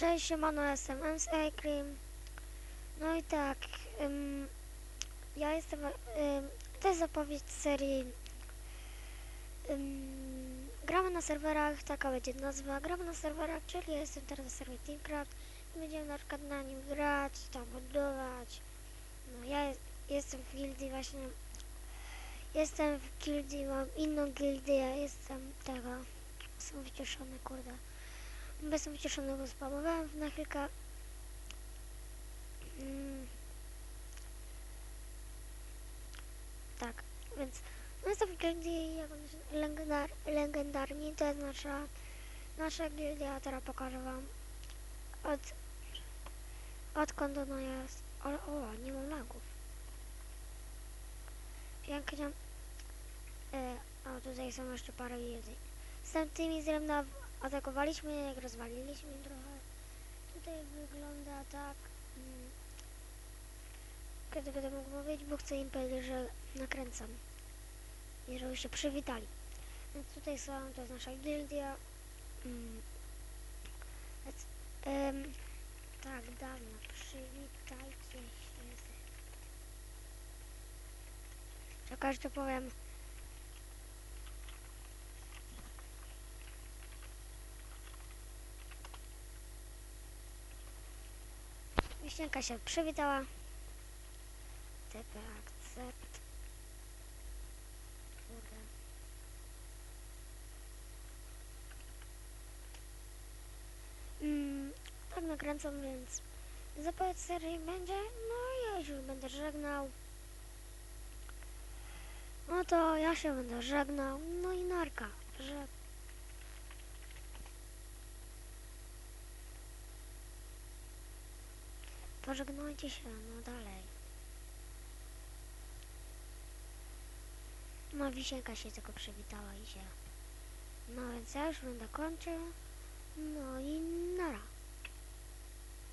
Cześć, siemano, jestem MC Cream. No i tak, ym, ja jestem, ym, to jest zapowiedź serii ym, Gramy na serwerach, taka będzie nazwa, gramy na serwerach, czyli jestem teraz na serwerze Teamcraft i będziemy na przykład na nim grać, tam budować. No ja jest, jestem w gildii właśnie, jestem w gildii, mam inną gildię, jestem tego, jestem wycieszony, kurde. Ucieszony, bo spamowałem na chwilkę. Mm. Tak, więc w gildii jakąś legendar, legendarni, to jest nasza, nasza gildia, teraz pokażę wam od, odkąd ona jest. O, o nie mam lagów. Pięknie. E, a tutaj są jeszcze parę gildii. Z tymi zrewna atakowaliśmy, jak rozwaliliśmy trochę. Tutaj wygląda tak. mm, Kiedy będę mógł mówić, bo chcę im powiedzieć, że nakręcam. I żeby się przywitali. Więc tutaj są, to jest nasza gildia. Mm. Więc, tak, dawno. Przywitajcie się. Czekaj, że to powiem. Wiśnienka się przywitała. TP akcept. Kurde. Mm, tak nakręcam, więc zapowiedź serii będzie. No ja już będę żegnał. No to ja się będę żegnał. No i narka. Pożegnajcie się, no dalej. No wisienka się tylko przywitała i się. No więc ja już będę kończył. No i nara.